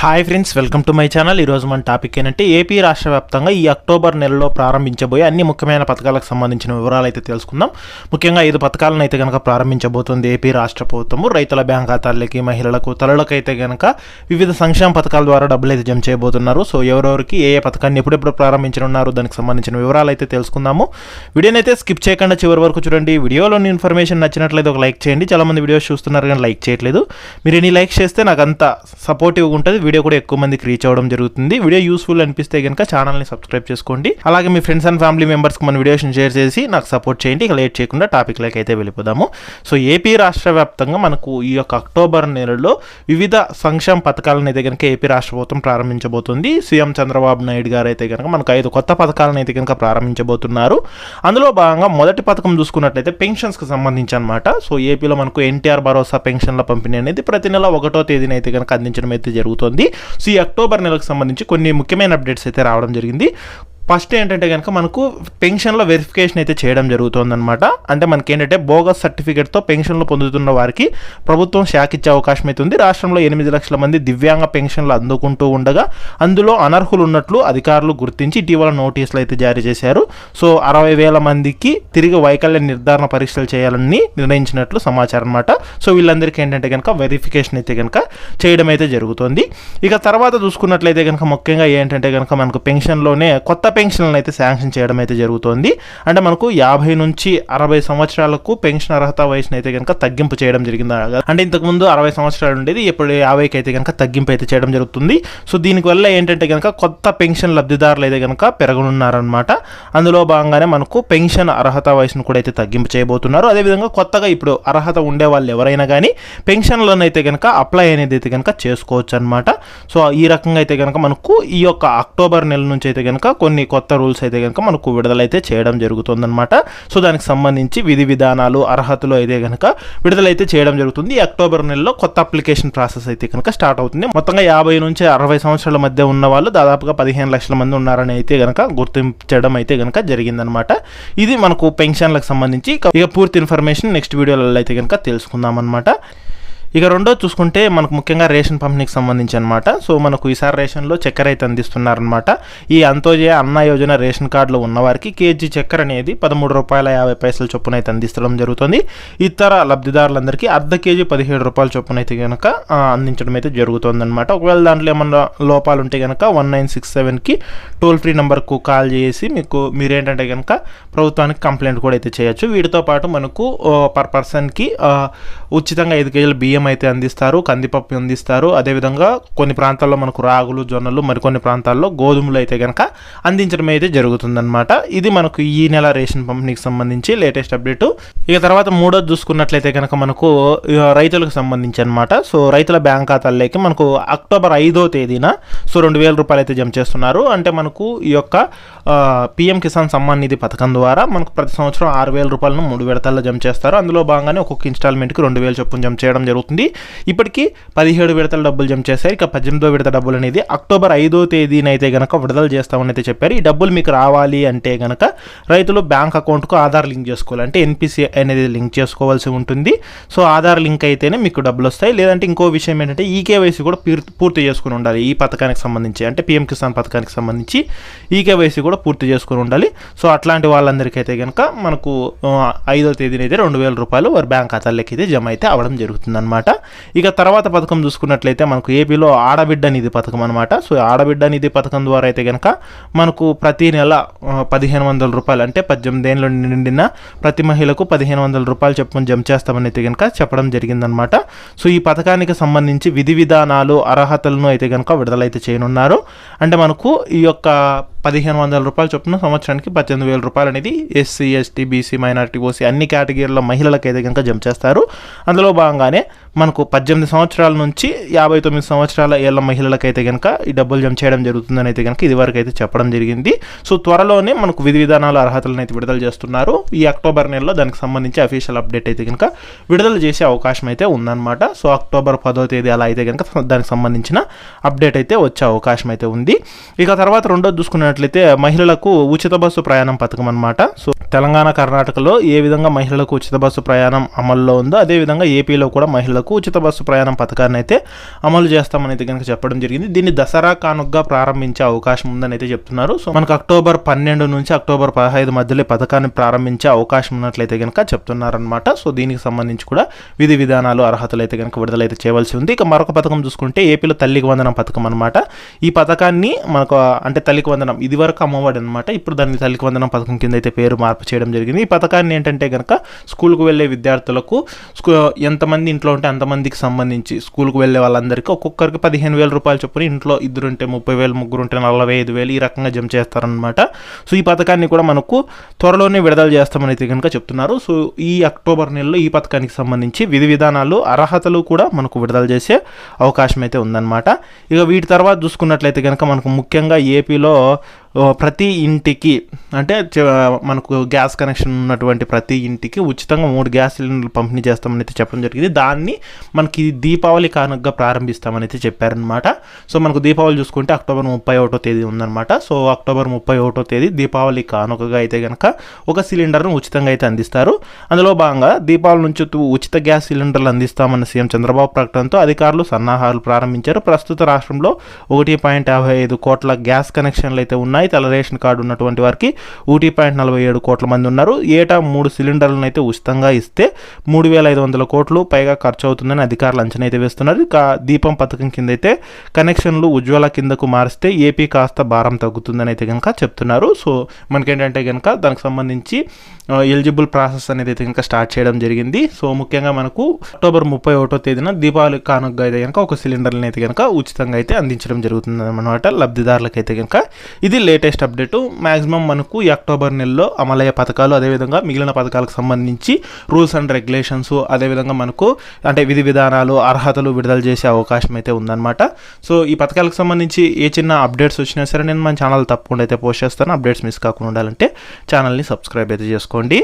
Hi friends welcome to my channel ఈరోజు మన topic ఏంటంటే ఏపీ రాష్ట్ర వ్యాప్తంగా ఈ అక్టోబర్ నెలలో ప్రారంభించబోయే అన్ని ముఖ్యమైన పథకాలకు సంబంధించిన వివరాలు అయితే తెలుసుకుందాం. ముఖ్యంగా ఐదు పథకాలను అయితే కనుక ప్రారంభించబోతుంది ఏపీ రాష్ట్ర ప్రభుత్వము. రైతుల బ్యాంక్ ఖాతాలకి మహిళలకు తలలకు అయితే కనుక వివిధ సంక్షేమ పథకాల ద్వారా డబ్బులు అయితే జమ చేయబోతున్నారు. సో ఎవరెవరికి ఏ ఏ పథకాన్ని ఎప్పుడెప్పుడు ప్రారంభించనున్నారు దానికి సంబంధించిన వివరాలు అయితే తెలుసుకుందాము. వీడియోని అయితే స్కిప్ చేయకుండా చివరి వరకు చూడండి. వీడియోలోని ఇన్ఫర్మేషన్ నచ్చినట్లయితే ఒక లైక్ చేయండి. చాలామంది వీడియోస్ చూస్తున్నారు కానీ లైక్ చేయట్లేదు. మీరు ఎన్ని లైక్ చేస్తే నాకు అంత సపోర్టివ్గా ఉంటుంది. వీడియో కూడా ఎక్కువ మందికి రీచ్ అవ్వడం జరుగుతుంది. వీడియో యూస్ఫుల్ అనిపిస్తే కనుక ఛానల్ని సబ్స్క్రైబ్ చేసుకోండి. అలాగే మీ ఫ్రెండ్స్ అండ్ ఫ్యామిలీ మెంబర్స్కి మన వీడియోస్ని షేర్ చేసి నాకు సపోర్ట్ చేయండి. ఇక లేట్ చేయకుండా టాపిక్లోకి అయితే వెళ్ళిపోదాము. సో ఏపీ రాష్ట్ర వ్యాప్తంగా మనకు ఈ యొక్క అక్టోబర్ నెలలో వివిధ సంక్షేమ పథకాలను అయితే కనుక ఏపీ రాష్ట్ర ప్రభుత్వం ప్రారంభించబోతుంది. సీఎం చంద్రబాబు నాయుడు గారు అయితే కనుక మనకు ఐదు కొత్త పథకాలను అయితే కనుక ప్రారంభించబోతున్నారు. అందులో భాగంగా మొదటి పథకం చూసుకున్నట్లయితే పెన్షన్స్కి సంబంధించి అనమాట సో ఏపీలో మనకు ఎన్టీఆర్ భరోసా పెన్షన్ల పంపిణీ అనేది ప్రతి నెల ఒకటో తేదీన అయితే కనుక అందించడం అయితే జరుగుతుంది. సో ఈ అక్టోబర్ నెలకు సంబంధించి కొన్ని ముఖ్యమైన అప్డేట్స్ అయితే రావడం జరిగింది. ఫస్ట్ ఏంటంటే కనుక మనకు పెన్షన్లో వెరిఫికేషన్ అయితే చేయడం జరుగుతుందన్నమాట. అంటే మనకి ఏంటంటే బోగస్ సర్టిఫికేట్తో పెన్షన్లు పొందుతున్న వారికి ప్రభుత్వం శాఖ ఇచ్చే అవకాశం అయితే ఉంది. రాష్ట్రంలో ఎనిమిది లక్షల మంది దివ్యాంగ పెన్షన్లు అందుకుంటూ ఉండగా అందులో అనర్హులు ఉన్నట్లు అధికారులు గుర్తించి ఇటీవల నోటీసులు అయితే జారీ చేశారు. సో అరవై వేల మందికి తిరిగి వైకల్య నిర్ధారణ పరీక్షలు చేయాలని నిర్ణయించినట్లు సమాచారం అనమాట సో వీళ్ళందరికీ ఏంటంటే కనుక వెరిఫికేషన్ అయితే కనుక చేయడం అయితే జరుగుతుంది. ఇక తర్వాత చూసుకున్నట్లయితే కనుక ముఖ్యంగా ఏంటంటే కనుక మనకు పెన్షన్లోనే కొత్త పెన్షన్లను అయితే శాంక్షన్ చేయడం అయితే జరుగుతోంది. అంటే మనకు యాభై నుంచి అరవై సంవత్సరాలకు పెన్షన్ అర్హత వయసును అయితే కనుక తగ్గింపు చేయడం జరిగింది? అంటే ఇంతకుముందు అరవై సంవత్సరాలు ఉండేది ఇప్పుడు యాభైకి అయితే కనుక తగ్గింపు అయితే చేయడం జరుగుతుంది. సో దీనివల్ల ఏంటంటే కనుక కొత్త పెన్షన్ లబ్ధిదారులు అయితే కనుక పెరగనున్నారనమాట అందులో భాగంగానే మనకు పెన్షన్ అర్హత వయసును కూడా అయితే తగ్గింపు చేయబోతున్నారు. అదేవిధంగా కొత్తగా ఇప్పుడు అర్హత ఉండే వాళ్ళు ఎవరైనా కానీ పెన్షన్లను అయితే కనుక అప్లై అనేది అయితే కనుక చేసుకోవచ్చు అనమాట సో ఈ రకంగా అయితే కనుక మనకు ఈ యొక్క అక్టోబర్ నెల నుంచి అయితే కనుక కొన్ని కొత్త రూల్స్ అయితే కనుక మనకు విడుదలైతే చేయడం జరుగుతుందన్నమాట. సో దానికి సంబంధించి విధి విధానాలు అర్హతలు అయితే కనుక విడుదలైతే చేయడం జరుగుతుంది. అక్టోబర్ నెలలో కొత్త అప్లికేషన్ ప్రాసెస్ అయితే కనుక స్టార్ట్ అవుతుంది. మొత్తంగా యాభై నుంచి అరవై సంవత్సరాల మధ్య ఉన్న వాళ్ళు దాదాపుగా పదిహేను లక్షల మంది ఉన్నారని అయితే కనుక గుర్తించడం అయితే కనుక జరిగిందనమాట ఇది మనకు పెన్షన్లకు సంబంధించి ఇక పూర్తి ఇన్ఫర్మేషన్ నెక్స్ట్ వీడియోలలో అయితే కనుక తెలుసుకుందాం అనమాట ఇక రెండో చూసుకుంటే మనకు ముఖ్యంగా రేషన్ పంపిణీకి సంబంధించి అనమాట సో మనకు ఈసారి రేషన్లో చక్కెర అయితే అందిస్తున్నారనమాట. ఈ అంతోజయ అన్న యోజన రేషన్ కార్డులో ఉన్నవారికి కేజీ చక్కెర అనేది పదమూడు రూపాయల యాభై పైసల చొప్పున అయితే అందించడం జరుగుతుంది. ఇతర లబ్ధిదారులందరికీ అర్ధ కేజీ పదిహేడు రూపాయల చొప్పున అయితే కనుక అందించడం అయితే జరుగుతుంది అనమాట ఒకవేళ దాంట్లో ఏమన్నా లోపాలు ఉంటే కనుక వన్ నైన్ సిక్స్ సెవెన్కి టోల్ ఫ్రీ నెంబర్కు కాల్ చేసి మీకు మీరేంటంటే కనుక ప్రభుత్వానికి కంప్లైంట్ కూడా అయితే చేయొచ్చు. వీటితో పాటు మనకు పర్ పర్సన్కి ఉచితంగా ఐదు కేజీల బియ్యం అయితే అందిస్తారు కందిపప్పు అందిస్తారు. అదేవిధంగా కొన్ని ప్రాంతాల్లో మనకు రాగులు జొన్నలు మరికొన్ని ప్రాంతాల్లో గోధుమలు అయితే కనుక అందించడం అయితే జరుగుతుందన్నమాట. ఇది మనకు ఈ నెల రేషన్ పంపిణీకి సంబంధించి లేటెస్ట్ అప్డేట్. ఇక తర్వాత మూడోది చూసుకున్నట్లయితే కనుక మనకు రైతులకు సంబంధించి అనమాట సో రైతుల బ్యాంక్ ఖాతాల్లోకి మనకు అక్టోబర్ ఐదో తేదీన సో రెండు వేల రూపాయలు అయితే జమ చేస్తున్నారు. అంటే మనకు ఈ యొక్క పిఎం కిసాన్ సమ్మాన్ నిధి పథకం ద్వారా మనకు ప్రతి సంవత్సరం ఆరు వేల రూపాయలను మూడు విడతల్లో జమ చేస్తారు. అందులో భాగంగానే ఒక్కొక్క ఇన్స్టాల్మెంట్కి రెండు వేలు చొప్పున జమ చేయడం జరుగుతుంది. ఇప్పటికీ పదిహేడు విడతల డబ్బులు జమ చేశారు. ఇక పద్దెనిమిదో విడత డబ్బులు అనేది అక్టోబర్ ఐదో తేదీన అయితే గనక విడుదల చేస్తామని అయితే చెప్పారు. ఈ డబ్బులు మీకు రావాలి అంటే గనక రైతులు బ్యాంక్ అకౌంట్కు ఆధార్ లింక్ చేసుకోవాలి. అంటే ఎన్పిసి అనేది లింక్ చేసుకోవాల్సి ఉంటుంది. సో ఆధార్ లింక్ అయితేనే మీకు డబ్బులు వస్తాయి. లేదంటే ఇంకో విషయం ఏంటంటే ఈకేవైసీ కూడా పూర్తి పూర్తి చేసుకుని ఉండాలి. ఈ పథకానికి సంబంధించి అంటే పిఎం కిసాన్ పథకానికి సంబంధించి ఈకేవైసీ కూడా పూర్తి చేసుకుని ఉండాలి. సో అట్లాంటి వాళ్ళందరికీ అయితే కనుక మనకు ఐదో తేదీన అయితే రెండు వేల రూపాయలు వారి బ్యాంక్ ఖాతాలకి అయితే జమ అయితే అవడం జరుగుతుందన్నమాట. ఇక తర్వాత పథకం చూసుకున్నట్లయితే మనకు ఏపీలో ఆడబిడ్డ నిధి పథకం అనమాట సో ఆడబిడ్డ నిధి పథకం ద్వారా అయితే కనుక మనకు ప్రతి నెల పదిహేను వందల రూపాయలు అంటే పద్దెనిమిది ఏళ్ళు నిండిన ప్రతి మహిళకు పదిహేను వందల రూపాయలు చెప్పమని జమ చేస్తామని అయితే కనుక చెప్పడం జరిగిందనమాట సో ఈ పథకానికి సంబంధించి విధి విధానాలు అర్హతలను అయితే కనుక విడుదలైతే చేయనున్నారు. అంటే మనకు ఈ యొక్క పదిహేను వందల రూపాయలు చొప్పున సంవత్సరానికి పద్దెనిమిది వేల రూపాయలు అనేది SC ST BC minority OC అన్ని కేటగిరీల మహిళలకు అయితే కనుక జమ చేస్తారు. అందులో భాగంగానే మనకు పద్దెనిమిది సంవత్సరాల నుంచి యాభై తొమ్మిది సంవత్సరాల ఏళ్ళ మహిళలకైతే కనుక ఈ డబ్బులు జమ చేయడం జరుగుతుందని అయితే కనుక ఇదివరకు అయితే చెప్పడం జరిగింది. సో త్వరలోనే మనకు విధి విధానాల అర్హతలను అయితే విడుదల చేస్తున్నారు. ఈ అక్టోబర్ నెలలో దానికి సంబంధించి అఫీషియల్ అప్డేట్ అయితే కనుక విడుదల చేసే అవకాశం అయితే ఉందన్నమాట. సో అక్టోబర్ పదో తేదీ అలా అయితే కనుక దానికి సంబంధించిన అప్డేట్ అయితే వచ్చే అవకాశం అయితే ఉంది. ఇక తర్వాత రెండోది చూసుకున్నట్లయితే మహిళలకు ఉచిత బస్సు ప్రయాణం పథకం అనమాట సో తెలంగాణ కర్ణాటకలో ఏ విధంగా మహిళలకు ఉచిత బస్సు ప్రయాణం అమల్లో ఉందో అదే విధంగా ఏపీలో కూడా మహిళలకు ఉచిత బస్సు ప్రయాణం పథకాన్ని అయితే అమలు చేస్తామని అయితే కనుక చెప్పడం జరిగింది. దీన్ని దసరా కానుగ్గా ప్రారంభించే అవకాశం ఉందని అయితే చెప్తున్నారు. సో మనకు అక్టోబర్ పన్నెండు నుంచి అక్టోబర్ పదహైదు మధ్యలో ఈ పథకాన్ని ప్రారంభించే అవకాశం ఉన్నట్లయితే కనుక చెప్తున్నారనమాట సో దీనికి సంబంధించి కూడా విధి విధానాలు అర్హతలు అయితే కనుక విడుదలైతే చేయవలసి ఉంది. ఇక మరొక పథకం చూసుకుంటే ఏపీలో తల్లికి వందనం పథకం అనమాట ఈ పథకాన్ని మనకు అంటే తల్లికి వందనం ఇది వరకు అమ్మఒడి అనమాట ఇప్పుడు దాన్ని తల్లికి వందనం పథకం కింద అయితే పేరు మార్పు చేయడం జరిగింది. ఈ పథకాన్ని ఏంటంటే కనుక స్కూల్కు వెళ్ళే విద్యార్థులకు స్కూ ఎంతమంది ఇంట్లో ఉంటే అంతమందికి సంబంధించి స్కూల్కి వెళ్ళే వాళ్ళందరికీ ఒక్కొక్కరికి పదిహేను వేల రూపాయలు చొప్పున ఇంట్లో ఇద్దరు ఉంటే ముప్పై వేలు ముగ్గురు ఉంటే నలభై ఐదు వేలు ఈ రకంగా జమ చేస్తారనమాట సో ఈ పథకాన్ని కూడా మనకు త్వరలోనే విడుదల చేస్తామని అయితే కనుక చెప్తున్నారు. సో ఈ అక్టోబర్ నెలలో ఈ పథకానికి సంబంధించి విధి విధానాలు అర్హతలు కూడా మనకు విడుదల చేసే అవకాశం అయితే ఉందన్నమాట. ఇక వీటి తర్వాత చూసుకున్నట్లయితే కనుక మనకు ముఖ్యంగా ఏపీలో ప్రతి ఇంటికి అంటే మనకు గ్యాస్ కనెక్షన్ ఉన్నటువంటి ప్రతి ఇంటికి ఉచితంగా మూడు గ్యాస్ సిలిండర్లు పంపిణీ చేస్తామని అయితే చెప్పడం జరిగింది. దాన్ని మనకి దీపావళి కానుకగా ప్రారంభిస్తామని అయితే చెప్పారనమాట సో మనకు దీపావళి చూసుకుంటే అక్టోబర్ ముప్పై ఒకటో తేదీ ఉందన్నమాట. సో అక్టోబర్ ముప్పై ఒకటో తేదీ దీపావళి కానుకగా అయితే కనుక ఒక సిలిండర్ను ఉచితంగా అయితే అందిస్తారు. అందులో భాగంగా దీపావళి నుంచి ఉచిత గ్యాస్ సిలిండర్లు అందిస్తామన్న సీఎం చంద్రబాబు ప్రకటనతో అధికారులు సన్నాహాలు ప్రారంభించారు. ప్రస్తుత రాష్ట్రంలో ఒకటి పాయింట్ యాభై ఐదు కోట్ల గ్యాస్ కనెక్షన్లు అయితే ఉన్నాయి. తెల్ల రేషన్ కార్డు ఉన్నటువంటి వారికి ఒకటి పాయింట్ నలభై ఏడు కోట్ల మంది ఉన్నారు. ఏటా మూడు సిలిండర్లను అయితే ఉచితంగా ఇస్తే మూడు వేల ఐదు వందల కోట్లు పైగా ఖర్చు అవుతుందని అధికారులు అంచనా అయితే వేస్తున్నారు. ఇక దీపం పథకం కింద అయితే కనెక్షన్లు ఉజ్వల కిందకు మారిస్తే ఏపీ కాస్త భారం తగ్గుతుందని అయితే కనుక చెప్తున్నారు. సో మనకేంటంటే కనుక దానికి సంబంధించి ఎలిజిబుల్ ప్రాసెస్ అనేది అయితే కనుక స్టార్ట్ చేయడం జరిగింది. సో ముఖ్యంగా మనకు అక్టోబర్ ముప్పై ఒకటో తేదీన దీపావళి కానుకగా అయితే కనుక ఒక సిలిండర్ని అయితే కనుక ఉచితంగా అయితే అందించడం జరుగుతుంది అనమాట లబ్ధిదారులకు అయితే కనుక ఇది లేటెస్ట్ అప్డేట్. మాక్సిమం మనకు ఈ అక్టోబర్ నెలలో అమలయ్యే పథకాలు అదేవిధంగా మిగిలిన పథకాలకు సంబంధించి రూల్స్ అండ్ రెగ్యులేషన్స్ అదేవిధంగా మనకు అంటే విధి విధానాలు అర్హతలు విడుదల చేసే అవకాశం అయితే ఉందన్నమాట. సో ఈ పథకాలకు సంబంధించి ఏ చిన్న అప్డేట్స్ వచ్చినా సరే నేను మన ఛానల్ తప్పకుండా అయితే పోస్ట్ చేస్తాను. అప్డేట్స్ మిస్ కాకుండా ఉండాలంటే ఛానల్ని సబ్స్క్రైబ్ అయితే చేసుకోండి.